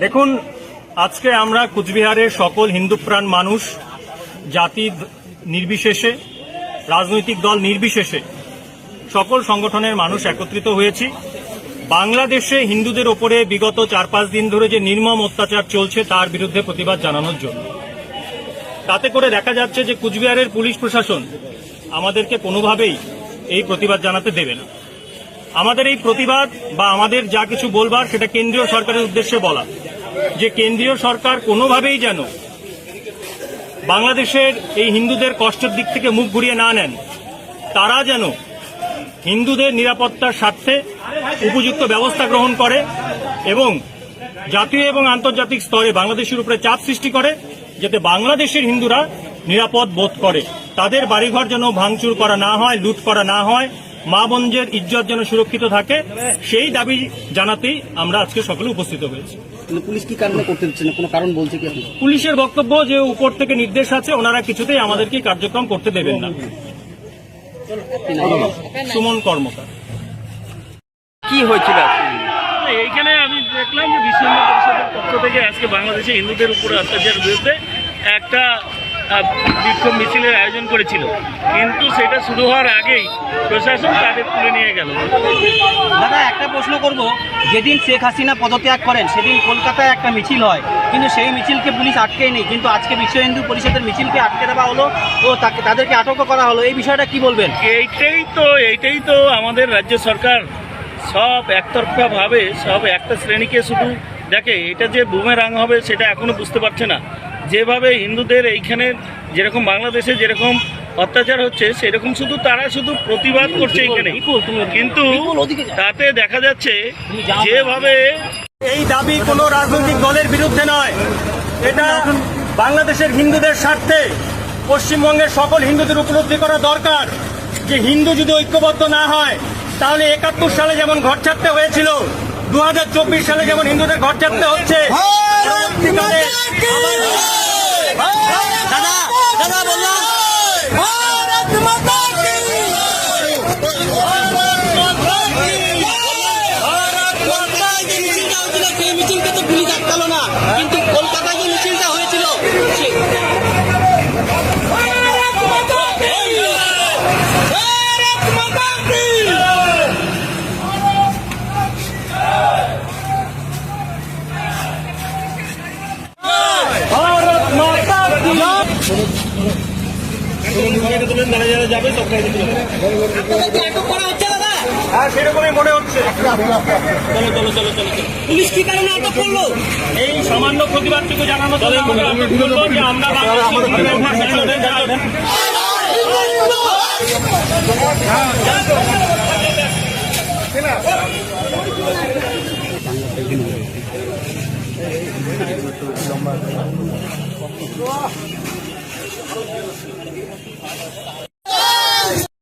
দেখুন, আজকে আমরা কুচবিহারের সকল হিন্দুপ্রাণ মানুষ, জাতি নির্বিশেষে, রাজনৈতিক দল নির্বিশেষে সকল সংগঠনের মানুষ একত্রিত হয়েছি। বাংলাদেশে হিন্দুদের ওপরে বিগত চার পাঁচ দিন ধরে যে নির্মম অত্যাচার চলছে, তার বিরুদ্ধে প্রতিবাদ জানানোর জন্য। তাতে করে দেখা যাচ্ছে যে কুচবিহারের পুলিশ প্রশাসন আমাদেরকে কোনোভাবেই এই প্রতিবাদ জানাতে দেবে না। আমাদের এই প্রতিবাদ বা আমাদের যা কিছু বলবার সেটা কেন্দ্রীয় সরকারের উদ্দেশ্যে বলা। যে কেন্দ্রীয় সরকার কোনোভাবেই যেন বাংলাদেশের এই হিন্দুদের কষ্টের দিক থেকে মুখ ঘুরিয়ে না নেন, তারা যেন হিন্দুদের নিরাপত্তার স্বার্থে উপযুক্ত ব্যবস্থা গ্রহণ করে এবং জাতীয় এবং আন্তর্জাতিক স্তরে বাংলাদেশের উপরে চাপ সৃষ্টি করে, যাতে বাংলাদেশের হিন্দুরা নিরাপদ বোধ করে। তাদের বাড়িঘর যেন ভাঙচুর করা না হয়, লুট করা না হয় মা বোনদের ইজ্জত যেন সুরক্ষিত থাকে সেই দাবি জানাতেই আমরা আজকে সকলে উপস্থিত হয়েছি। পুলিশ কি কারণে করতে দিচ্ছে না? কোনো কারণ বলছে কি পুলিশের বক্তব্য যে উপর থেকে নির্দেশ আছে ওনারা কিছুতেই আমাদেরকে কার্যক্রম করতে দেবেন না। সুমন কর্মকার। কি হয়েছিল এইখানে আমি দেখলাম যে বিশ্ব পরিষদের পক্ষ থেকে আজকে বাংলাদেশে হিন্দুদের উপরে অত্যাচারের বিরুদ্ধে একটা বিক্ষোভ মিছিলের আয়োজন করেছিল। কিন্তু সেটা শুরু হওয়ার আগেই প্রশাসন তাদের তুলে নিয়ে গেল। দাদা একটা প্রশ্ন করব। যেদিন শেখ হাসিনা পদত্যাগ করেন সেদিন কলকাতায় একটা মিছিল হয়। কিন্তু সেই মিছিলকে পুলিশ আটকেই নেই কিন্তু আজকে বিশ্ব হিন্দু পরিষদের মিছিলকে আটকে দেওয়া হলো ও তাকে তাদেরকে আটকও করা হলো। এই বিষয়টা কি বলবেন? এইটাই তো এইটাই তো আমাদের রাজ্য সরকার। সব একতরফা ভাবে সব একটা শ্রেণীকে শুধু দেখে এটা যে বুমেরাং হবে সেটা এখনও বুঝতে পারছে না। যেভাবে হিন্দুদের এইখানে যেরকম বাংলাদেশে যেরকম অত্যাচার হচ্ছে সেরকম শুধু তারা শুধু প্রতিবাদ করছে এইখানে কিন্তু তাতে দেখা যাচ্ছে যেভাবে এই দাবি কোনো রাজনৈতিক দলের বিরুদ্ধে নয়। এটা বাংলাদেশের হিন্দুদের স্বার্থে পশ্চিমবঙ্গের সকল হিন্দুদের উপলব্ধি করা দরকার। যে হিন্দু যদি ঐক্যবদ্ধ না হয় তাহলে একাত্তর সালে যেমন ঘর ছাড়তে হয়েছিল দু হাজার চব্বিশ সালে যেমন হিন্দুদের ঘর ছাড়তে হচ্ছে পরবর্তীকালে হ্যাঁ সেরকমই মনে হচ্ছে। চলো চলো চলো চলো পুলিশ কি কারণে আটক করল? এই সামান্য প্রতিবাদটুকু জানানো যে আমরা よろしくお願いします。